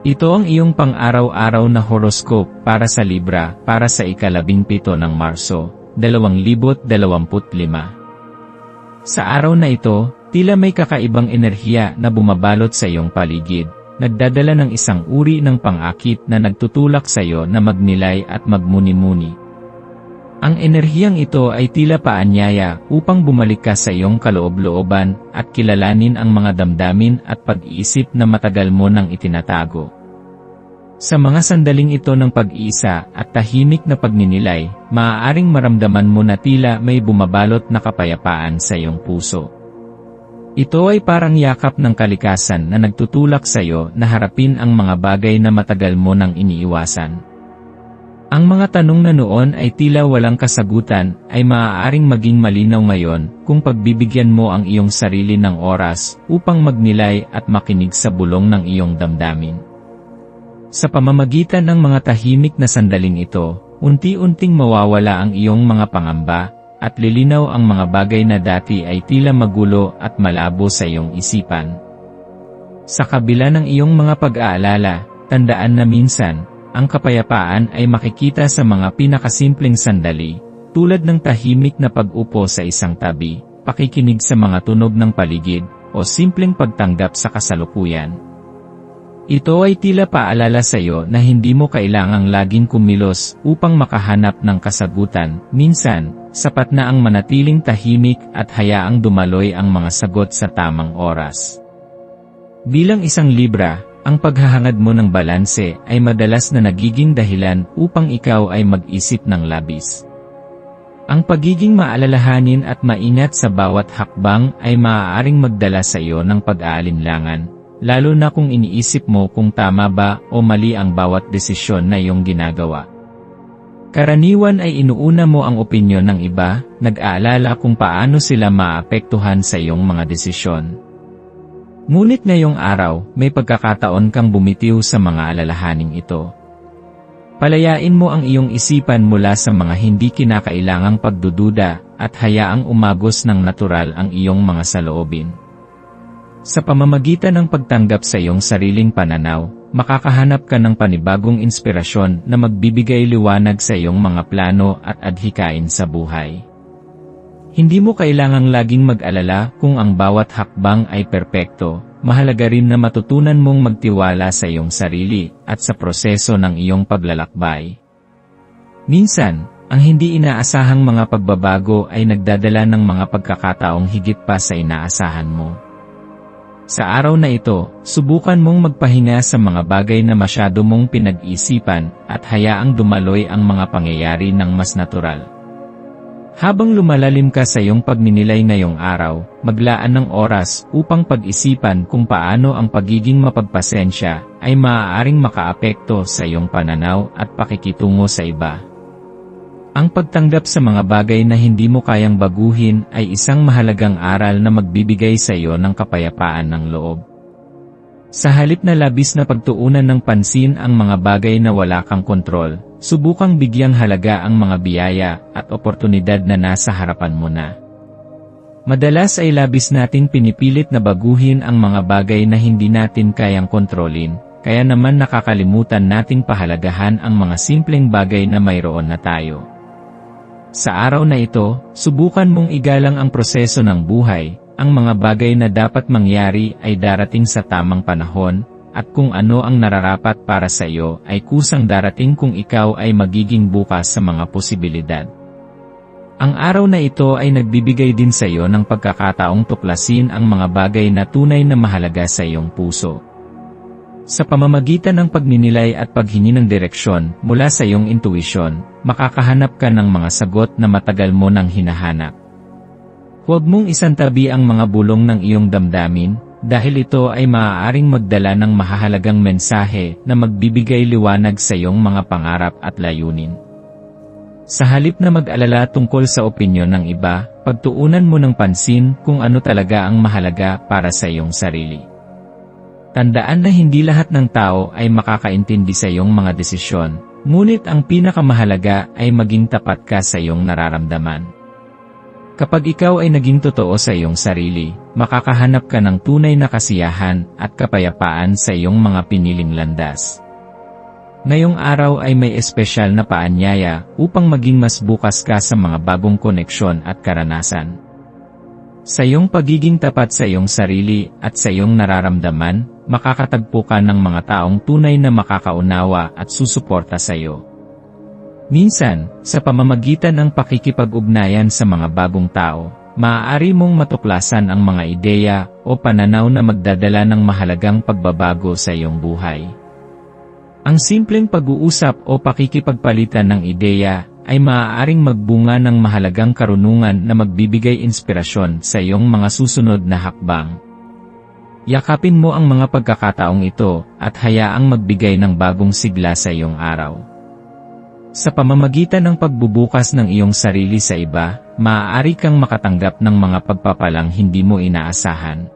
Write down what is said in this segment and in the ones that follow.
Ito ang iyong pang-araw-araw na horoscope para sa Libra para sa ikalabing pito ng Marso, 2025. Sa araw na ito, tila may kakaibang enerhiya na bumabalot sa iyong paligid, nagdadala ng isang uri ng pang-akit na nagtutulak sa iyo na magnilay at magmuni-muni. Ang enerhiyang ito ay tila paanyaya upang bumalik ka sa iyong kaloob-looban at kilalanin ang mga damdamin at pag-iisip na matagal mo nang itinatago. Sa mga sandaling ito ng pag-iisa at tahimik na pagninilay, maaaring maramdaman mo na tila may bumabalot na kapayapaan sa iyong puso. Ito ay parang yakap ng kalikasan na nagtutulak sa iyo na harapin ang mga bagay na matagal mo nang iniiwasan. Ang mga tanong na noon ay tila walang kasagutan ay maaaring maging malinaw ngayon kung pagbibigyan mo ang iyong sarili ng oras upang magnilay at makinig sa bulong ng iyong damdamin. Sa pamamagitan ng mga tahimik na sandaling ito, unti-unting mawawala ang iyong mga pangamba at lilinaw ang mga bagay na dati ay tila magulo at malabo sa iyong isipan. Sa kabila ng iyong mga pag-aalala, tandaan na minsan, ang kapayapaan ay makikita sa mga pinakasimpleng sandali, tulad ng tahimik na pag-upo sa isang tabi, pakikinig sa mga tunog ng paligid, o simpleng pagtanggap sa kasalukuyan. Ito ay tila paalala sa iyo na hindi mo kailangang laging kumilos upang makahanap ng kasagutan. Minsan, sapat na ang manatiling tahimik at hayaang dumaloy ang mga sagot sa tamang oras. Bilang isang Libra, ang paghahangad mo ng balanse ay madalas na nagiging dahilan upang ikaw ay mag-isip ng labis. Ang pagiging maalalahanin at maingat sa bawat hakbang ay maaaring magdala sa iyo ng pag-aalinlangan, lalo na kung iniisip mo kung tama ba o mali ang bawat desisyon na iyong ginagawa. Karaniwan ay inuuna mo ang opinyon ng iba, nag-aalala kung paano sila maapektuhan sa iyong mga desisyon. Ngunit ngayong araw, may pagkakataon kang bumitiw sa mga alalahaning ito. Palayain mo ang iyong isipan mula sa mga hindi kinakailangang pagdududa at hayaang umagos ng natural ang iyong mga saloobin. Sa pamamagitan ng pagtanggap sa iyong sariling pananaw, makakahanap ka ng panibagong inspirasyon na magbibigay liwanag sa iyong mga plano at adhikain sa buhay. Hindi mo kailangang laging mag-alala kung ang bawat hakbang ay perpekto, mahalaga rin na matutunan mong magtiwala sa iyong sarili at sa proseso ng iyong paglalakbay. Minsan, ang hindi inaasahang mga pagbabago ay nagdadala ng mga pagkakataong higit pa sa inaasahan mo. Sa araw na ito, subukan mong magpahinga sa mga bagay na masyado mong pinag-isipan at hayaang dumaloy ang mga pangyayari ng mas natural. Habang lumalalim ka sa iyong pagninilay ngayong araw, maglaan ng oras upang pag-isipan kung paano ang pagiging mapagpasensya ay maaaring makaapekto sa iyong pananaw at pakikitungo sa iba. Ang pagtanggap sa mga bagay na hindi mo kayang baguhin ay isang mahalagang aral na magbibigay sa iyo ng kapayapaan ng loob. Sa halip na labis na pagtuunan ng pansin ang mga bagay na wala kang kontrol, subukang bigyang halaga ang mga biyaya at oportunidad na nasa harapan mo na. Madalas ay labis nating pinipilit na baguhin ang mga bagay na hindi natin kayang kontrolin, kaya naman nakakalimutan nating pahalagahan ang mga simpleng bagay na mayroon na tayo. Sa araw na ito, subukan mong igalang ang proseso ng buhay, ang mga bagay na dapat mangyari ay darating sa tamang panahon, at kung ano ang nararapat para sa iyo ay kusang darating kung ikaw ay magiging bukas sa mga posibilidad. Ang araw na ito ay nagbibigay din sa iyo ng pagkakataong tuklasin ang mga bagay na tunay na mahalaga sa iyong puso. Sa pamamagitan ng pagninilay at paghingi ng direksyon mula sa iyong intuisyon, makakahanap ka ng mga sagot na matagal mo nang hinahanap. Huwag mong isantabi ang mga bulong ng iyong damdamin, dahil ito ay maaaring magdala ng mahahalagang mensahe na magbibigay liwanag sa iyong mga pangarap at layunin. Sa halip na mag-alala tungkol sa opinyon ng iba, pagtuunan mo ng pansin kung ano talaga ang mahalaga para sa iyong sarili. Tandaan na hindi lahat ng tao ay makakaintindi sa iyong mga desisyon, ngunit ang pinakamahalaga ay maging tapat ka sa iyong nararamdaman. Kapag ikaw ay naging totoo sa iyong sarili, makakahanap ka ng tunay na kasiyahan at kapayapaan sa iyong mga piniling landas. Ngayong araw ay may espesyal na paanyaya upang maging mas bukas ka sa mga bagong koneksyon at karanasan. Sa iyong pagiging tapat sa iyong sarili at sa iyong nararamdaman, makakatagpo ka ng mga taong tunay na makakaunawa at susuporta sa iyo. Minsan, sa pamamagitan ng pakikipag-ugnayan sa mga bagong tao, maaari mong matuklasan ang mga ideya o pananaw na magdadala ng mahalagang pagbabago sa iyong buhay. Ang simpleng pag-uusap o pakikipagpalitan ng ideya ay maaaring magbunga ng mahalagang karunungan na magbibigay inspirasyon sa iyong mga susunod na hakbang. Yakapin mo ang mga pagkakataong ito at hayaang magbigay ng bagong sigla sa iyong araw. Sa pamamagitan ng pagbubukas ng iyong sarili sa iba, maaari kang makatanggap ng mga pagpapalang hindi mo inaasahan.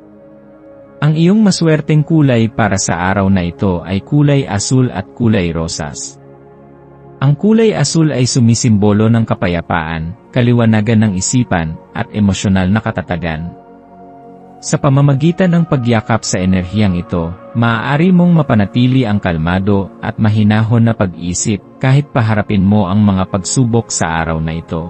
Ang iyong maswerteng kulay para sa araw na ito ay kulay asul at kulay rosas. Ang kulay asul ay sumisimbolo ng kapayapaan, kaliwanagan ng isipan, at emosyonal na katatagan. Sa pamamagitan ng pagyakap sa enerhiyang ito, maaari mong mapanatili ang kalmado at mahinahon na pag-isip kahit paharapin mo ang mga pagsubok sa araw na ito.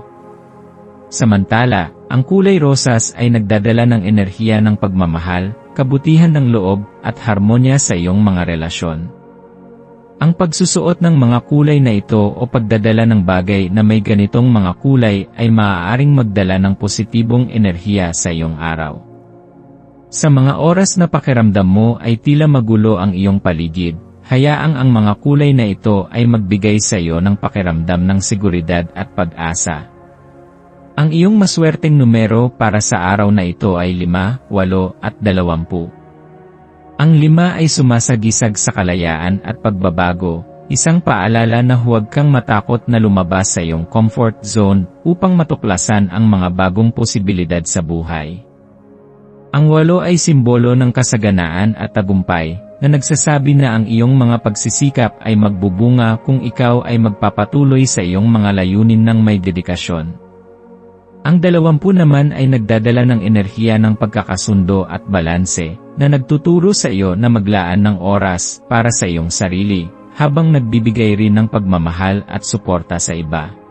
Samantala, ang kulay rosas ay nagdadala ng enerhiya ng pagmamahal, kabutihan ng loob, at harmonya sa iyong mga relasyon. Ang pagsusuot ng mga kulay na ito o pagdadala ng bagay na may ganitong mga kulay ay maaaring magdala ng positibong enerhiya sa iyong araw. Sa mga oras na pakiramdam mo ay tila magulo ang iyong paligid, hayaang ang mga kulay na ito ay magbigay sa iyo ng pakiramdam ng seguridad at pag-asa. Ang iyong maswerteng numero para sa araw na ito ay 5, 8 at 20. Ang 5 ay sumasagisag sa kalayaan at pagbabago, isang paalala na huwag kang matakot na lumabas sa iyong comfort zone upang matuklasan ang mga bagong posibilidad sa buhay. Ang walo ay simbolo ng kasaganaan at tagumpay, na nagsasabi na ang iyong mga pagsisikap ay magbubunga kung ikaw ay magpapatuloy sa iyong mga layunin ng may dedikasyon. Ang dalawampu naman ay nagdadala ng enerhiya ng pagkakasundo at balanse, na nagtuturo sa iyo na maglaan ng oras para sa iyong sarili, habang nagbibigay rin ng pagmamahal at suporta sa iba.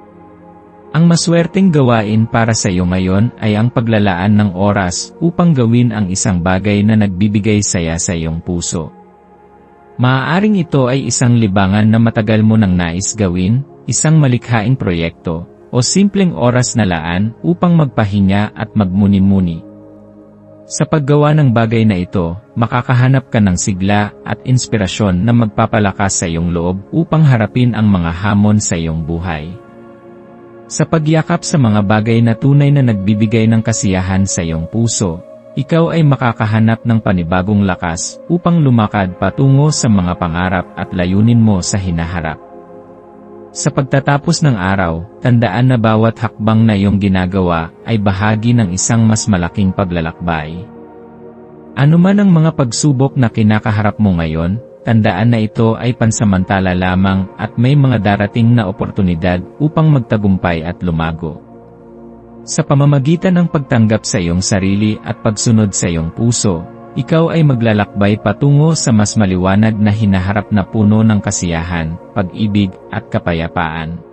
Ang maswerteng gawain para sa iyo ngayon ay ang paglalaan ng oras upang gawin ang isang bagay na nagbibigay saya sa iyong puso. Maaaring ito ay isang libangan na matagal mo nang nais gawin, isang malikhaing proyekto, o simpleng oras na laan upang magpahinga at magmuni-muni. Sa paggawa ng bagay na ito, makakahanap ka ng sigla at inspirasyon na magpapalakas sa iyong loob upang harapin ang mga hamon sa iyong buhay. Sa pagyakap sa mga bagay na tunay na nagbibigay ng kasiyahan sa iyong puso, ikaw ay makakahanap ng panibagong lakas upang lumakad patungo sa mga pangarap at layunin mo sa hinaharap. Sa pagtatapos ng araw, tandaan na bawat hakbang na iyong ginagawa ay bahagi ng isang mas malaking paglalakbay. Ano man ang mga pagsubok na kinakaharap mo ngayon, tandaan na ito ay pansamantala lamang at may mga darating na oportunidad upang magtagumpay at lumago. Sa pamamagitan ng pagtanggap sa iyong sarili at pagsunod sa iyong puso, ikaw ay maglalakbay patungo sa mas maliwanag na hinaharap na puno ng kasiyahan, pag-ibig, at kapayapaan.